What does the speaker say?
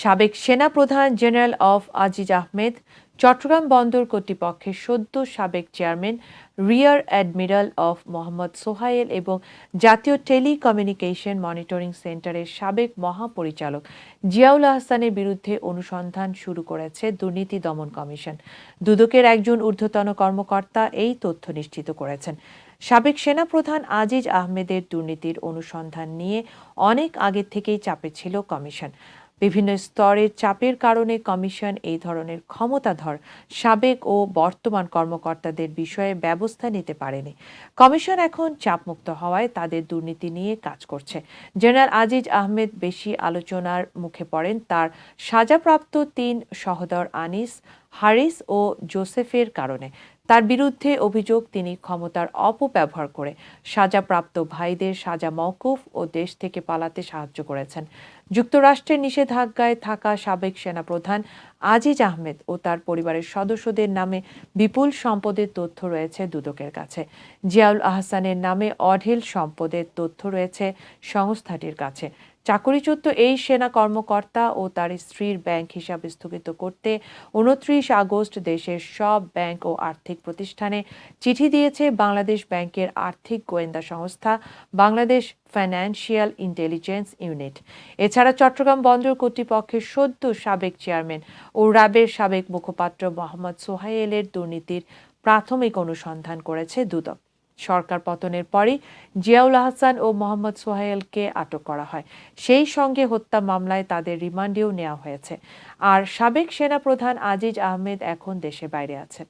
সাবেক সেনাপ্রধান জেনারেল অফ আজিজ আহমেদ, চট্টগ্রাম বন্দর কর্তৃপক্ষের সদ্য সাবেক চেয়ারম্যান, রিয়ার অ্যাডমিরাল অফ মোহাম্মদ সোহায়েল এবং জাতীয় টেলিকমিউনিকেশন মনিটরিং সেন্টারের সাবেক মহাপরিচালক জিয়াউল আহসানের বিরুদ্ধে অনুসন্ধান শুরু করেছে দুর্নীতি দমন কমিশন। দুদকের একজন ঊর্ধ্বতন কর্মকর্তা এই তথ্য নিশ্চিত করেছেন। সাবেক সেনাপ্রধান আজিজ আহমেদের দুর্নীতির অনুসন্ধান নিয়ে অনেক আগে থেকেই চাপে ছিল কমিশন। বিভিন্ন স্তরের চাপের কারণে কমিশন এই ধরনের ক্ষমতাধর, সাবেক ও বর্তমান কর্মকর্তাদের বিষয়ে ব্যবস্থা নিতে পারেনি। কমিশন এখন চাপমুক্ত হওয়ায় তাদের দুর্নীতি নিয়ে কাজ করছে। জেনারেল আজিজ আহমেদ বেশি আলোচনার মুখে পড়েন তার সাজাপ্রাপ্ত তিন সহদর আনিস, হারিস ও জোসেফের কারণে। তার বিরুদ্ধে অভিযোগ তিনি ক্ষমতার অপব্যবহার করে সাজাপ্রাপ্ত ভাইদের সাজা মওকুফ ও দেশ থেকে পালাতে সাহায্য করেছেন। যুক্তরাষ্ট্রের নিষেধাজ্ঞায় থাকা সাবেক সেনাপ্রধান আজিজ আহমেদ ও তার পরিবারের সদস্যদের নামে বিপুল সম্পদের তথ্য রয়েছে দুদকের কাছে। জিয়াউল আহসানের নামে অঢেল সম্পদের তথ্য রয়েছে সংস্থাটির কাছে। চাকরিচ্যুত এই সেনা কর্মকর্তা ও তার স্ত্রীর ব্যাংক হিসাব স্থগিত করতে উনত্রিশ আগস্ট দেশের সব ব্যাংক ও আর্থিক প্রতিষ্ঠানে চিঠি দিয়েছে বাংলাদেশ ব্যাংকের আর্থিক গোয়েন্দা সংস্থা, বাংলাদেশ ফাইন্যান্সিয়াল ইন্টেলিজেন্স ইউনিট এছাড়া চট্টগ্রাম বন্দর কর্তৃপক্ষের সদ্য সাবেক চেয়ারম্যান ও র্যাবের সাবেক মুখপাত্র মোহাম্মদ সোহাইলের দুর্নীতির প্রাথমিক অনুসন্ধান করেছে দুদক। সরকার পতনের পরই জিয়াউল আহসান ও মোহাম্মদ সোহাইলকে আটক করা হয়। সেই সঙ্গে হত্যা মামলায় তাদের রিমান্ডেও নেওয়া হয়েছে। আর সাবেক সেনাপ্রধান আজিজ আহমেদ এখন দেশে বাইরে আছেন।